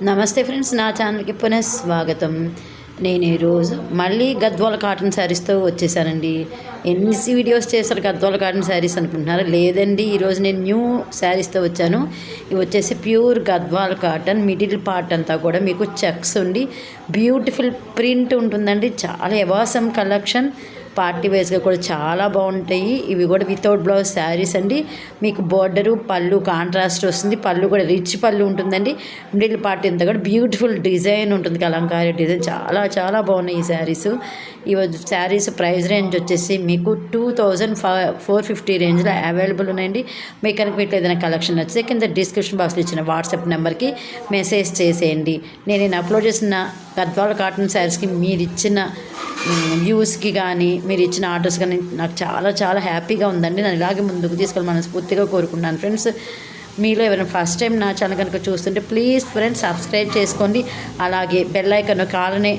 నమస్తే ఫ్రెండ్స్ నా ఛానల్కి పునః స్వాగతం. నేను ఈరోజు మళ్ళీ గద్వాల కాటన్ శారీస్తో వచ్చేసానండి. ఎన్ని వీడియోస్ చేశారు గద్వాల కాటన్ శారీస్ అనుకుంటున్నారు? లేదండి ఈరోజు నేను న్యూ శారీస్తో వచ్చాను. ఇవి వచ్చేసి pure Gadwal cotton middle part అంతా కూడా మీకు చెక్స్ ఉండి బ్యూటిఫుల్ ప్రింట్ ఉంటుందండి. చాలా ఎవాసం కలెక్షన్. పార్టీ వేస్గా కూడా చాలా బాగుంటాయి. ఇవి కూడా వితౌట్ బ్లౌజ్ శారీస్ అండి. మీకు బోర్డరు పళ్ళు కాంట్రాస్ట్ వస్తుంది. పళ్ళు కూడా రిచ్ పళ్ళు ఉంటుందండి. మిడిల్ పార్ట్ ఇంత కూడా బ్యూటిఫుల్ డిజైన్ ఉంటుంది. కలంకారీ డిజైన్ చాలా చాలా బాగున్నాయి ఈ శారీస్ ఈ శారీస్ ప్రైస్ రేంజ్ వచ్చేసి మీకు టూ థౌజండ్ ఫోర్ ఫిఫ్టీ రేంజ్లో అవైలబుల్ ఉన్నాయండి. మీకు కనుక వీటిలో ఏదైనా కలెక్షన్ నచ్చితే కింద డిస్క్రిప్షన్ బాక్స్లో ఇచ్చిన వాట్సాప్ నెంబర్కి మెసేజ్ చేసేయండి. నేను నేను అప్లోడ్ చేసిన గద్వాల కాటన్ శారీస్కి మీరు ఇచ్చిన వ్యూస్కి కానీ మీరు ఇచ్చిన ఆర్డర్స్ కానీ నాకు చాలా చాలా హ్యాపీగా ఉందండి. నేను ఇలాగే ముందుకు తీసుకెళ్ళి మనస్ఫూర్తిగా కోరుకున్నాను ఫ్రెండ్స్ మీలో ఎవరైనా ఫస్ట్ టైం నా ఛానల్ కనుక చూస్తుంటే ప్లీజ్ ఫ్రెండ్స్ సబ్స్క్రైబ్ చేసుకోండి. అలాగే బెల్ ఐకన్ కాలనే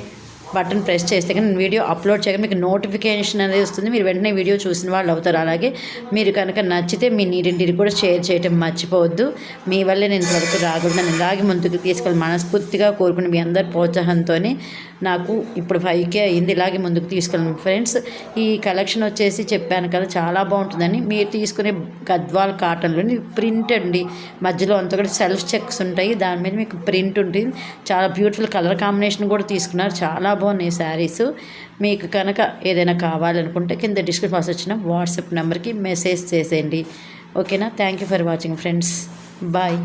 బటన్ ప్రెస్ చేస్తే కానీ నేను వీడియో అప్లోడ్ చేయగా మీకు నోటిఫికేషన్ అనేది వస్తుంది. మీరు వెంటనే వీడియో చూసిన వాళ్ళు అవుతారు. అలాగే మీరు కనుక నచ్చితే మీ నీరింటికి కూడా షేర్ చేయటం మర్చిపోవద్దు. మీ వల్లే నేను త్వరకు రాకుండా నేను ఇలాగే ముందుకు తీసుకెళ్ళి మనస్ఫూర్తిగా కోరుకుని మీ అందరి ప్రోత్సాహంతో నాకు ఇప్పుడు ఫైవ్ కే అయింది. ఇలాగే ముందుకు తీసుకెళ్ళాను ఫ్రెండ్స్. ఈ కలెక్షన్ వచ్చేసి చెప్పాను కదా చాలా బాగుంటుందని. మీరు తీసుకునే గద్వాల్ కాటన్లోని ప్రింట్ అండి. మధ్యలో అంతా కూడా సెల్ఫ్ చెక్స్ ఉంటాయి. దాని మీద మీకు ప్రింట్ ఉంటుంది. చాలా బ్యూటిఫుల్ కలర్ కాంబినేషన్ కూడా తీసుకున్నారు. చాలా బాగున్నాయి శారీస్ మీకు కనుక ఏదైనా కావాలనుకుంటే కింద డిస్క్రిప్షన్ బాక్స్ వచ్చిన వాట్సాప్ నెంబర్కి మెసేజ్ చేసేయండి. ఓకేనా? Thank you for watching friends bye